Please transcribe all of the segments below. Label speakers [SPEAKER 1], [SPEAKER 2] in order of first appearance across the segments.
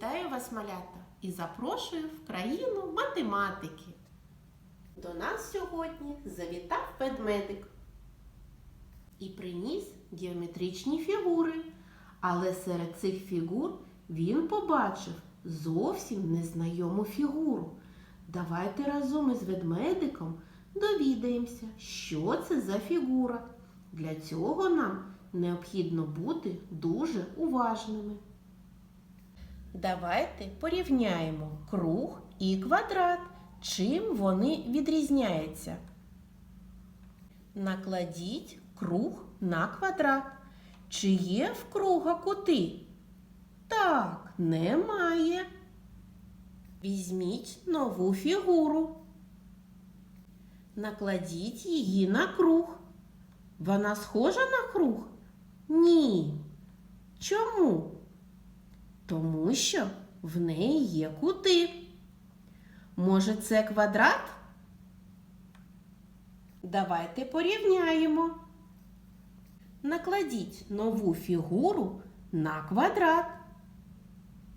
[SPEAKER 1] Вітаю вас, малята, і запрошую в країну математики. До нас сьогодні завітав ведмедик і приніс геометричні фігури. Але серед цих фігур він побачив зовсім незнайому фігуру. Давайте разом із ведмедиком довідаємося, що це за фігура. Для цього нам необхідно бути дуже уважними. Давайте порівняємо круг і квадрат. Чим вони відрізняються? Накладіть круг на квадрат. Чи є в круга кути? Так, немає. Візьміть нову фігуру. Накладіть її на круг. Вона схожа на круг? Ні. Чому? Тому що в неї є кути. Може, це квадрат? Давайте порівняємо. Накладіть нову фігуру на квадрат.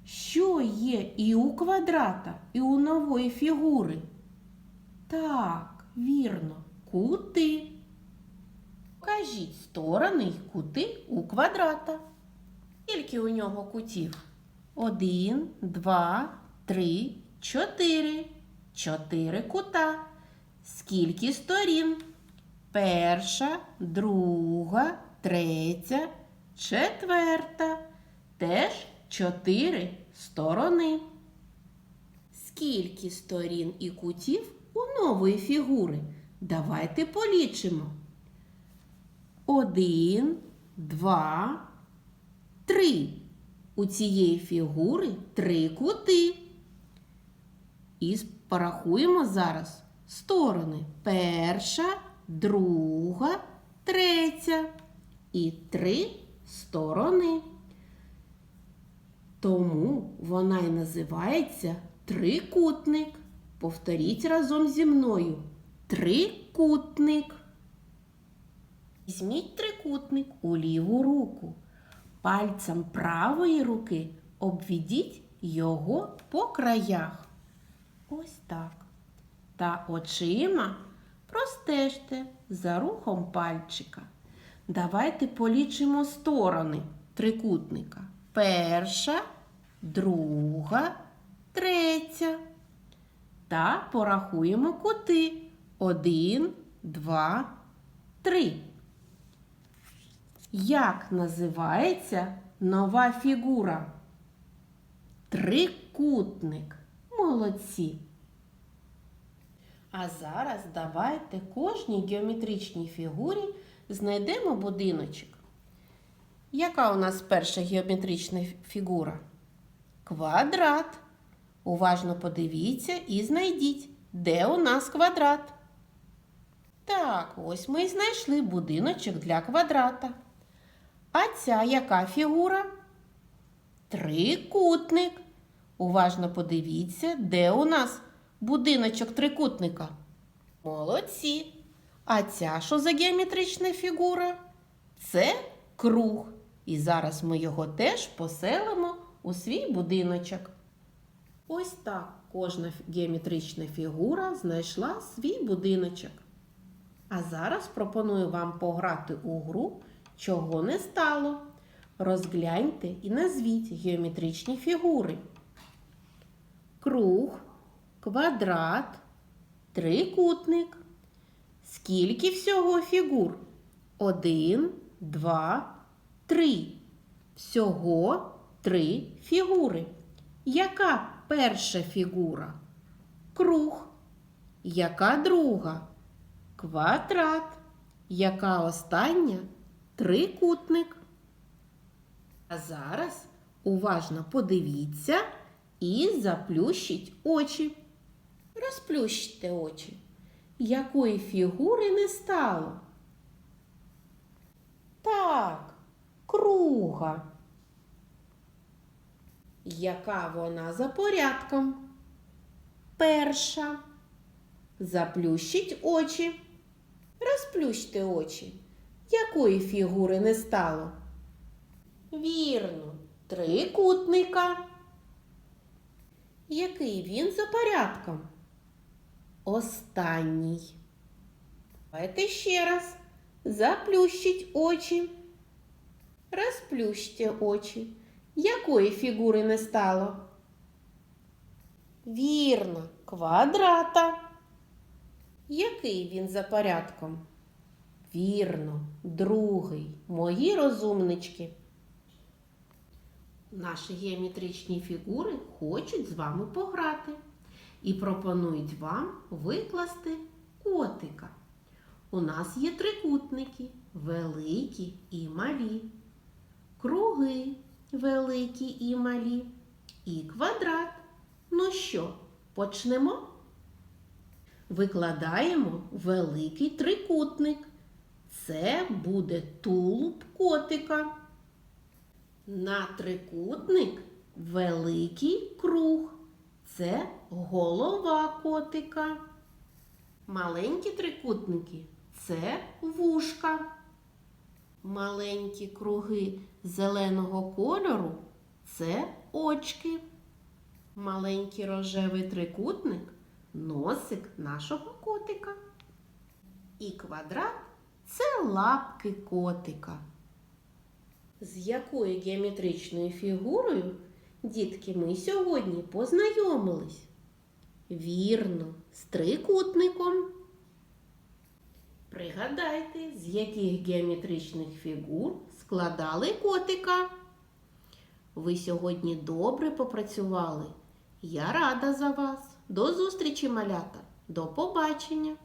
[SPEAKER 1] Що є і у квадрата, і у нової фігури? Так, вірно, кути. Покажіть сторони й кути у квадрата. Скільки у нього кутів? Один, два, три, чотири. Чотири кута. Скільки сторін? Перша, друга, третя, четверта. Теж чотири сторони. Скільки сторін і кутів у нової фігури? Давайте полічимо. Один, два, три. У цієї фігури три кути. І порахуємо зараз сторони. Перша, друга, третя. І три сторони. Тому вона і називається трикутник. Повторіть разом зі мною. Трикутник. Візьміть трикутник у ліву руку. Пальцем правої руки обведіть його по краях. Ось так. Та очима простежте за рухом пальчика. Давайте полічимо сторони трикутника. Перша, друга, третя. Та порахуємо кути. Один, два, три. Як називається нова фігура? Трикутник. Молодці. А зараз давайте кожній геометричній фігурі знайдемо будиночок. Яка у нас перша геометрична фігура? Квадрат. Уважно подивіться і знайдіть, де у нас квадрат. Так, ось ми і знайшли будиночок для квадрата. А ця яка фігура? Трикутник. Уважно подивіться, де у нас будиночок трикутника. Молодці. А ця що за геометрична фігура? Це круг. І зараз ми його теж поселимо у свій будиночок. Ось так кожна геометрична фігура знайшла свій будиночок. А зараз пропоную вам пограти у гру, чого не стало. Розгляньте і назвіть геометричні фігури. Круг, квадрат, трикутник. Скільки всього фігур? Один, два, три. Всього три фігури. Яка перша фігура? Круг. Яка друга? Квадрат. Яка остання? Трикутник. А зараз уважно подивіться і заплющіть очі. Розплющте очі. Якої фігури не стало? Так, круга. Яка вона за порядком? Перша. Заплющіть очі. Розплющте очі. Якої фігури не стало? Вірно, трикутника. Який він за порядком? Останній. Давайте ще раз. Заплющіть очі. Розплющте очі. Якої фігури не стало? Вірно, квадрата. Який він за порядком? Вірно, другий. Мої розумнички. Наші геометричні фігури хочуть з вами пограти і пропонують вам викласти котика. У нас є трикутники великі і малі, круги великі і малі, і квадрат. Ну що, почнемо? Викладаємо великий трикутник. Це буде тулуб котика. На трикутник великий круг. Це голова котика. Маленькі трикутники це вушка. Маленькі круги зеленого кольору це очки. Маленький рожевий трикутник носик нашого котика. І квадрат це лапки котика. З якою геометричною фігурою, дітки, ми сьогодні познайомились? Вірно, з трикутником. Пригадайте, з яких геометричних фігур складали котика. Ви сьогодні добре попрацювали. Я рада за вас. До зустрічі, малята. До побачення!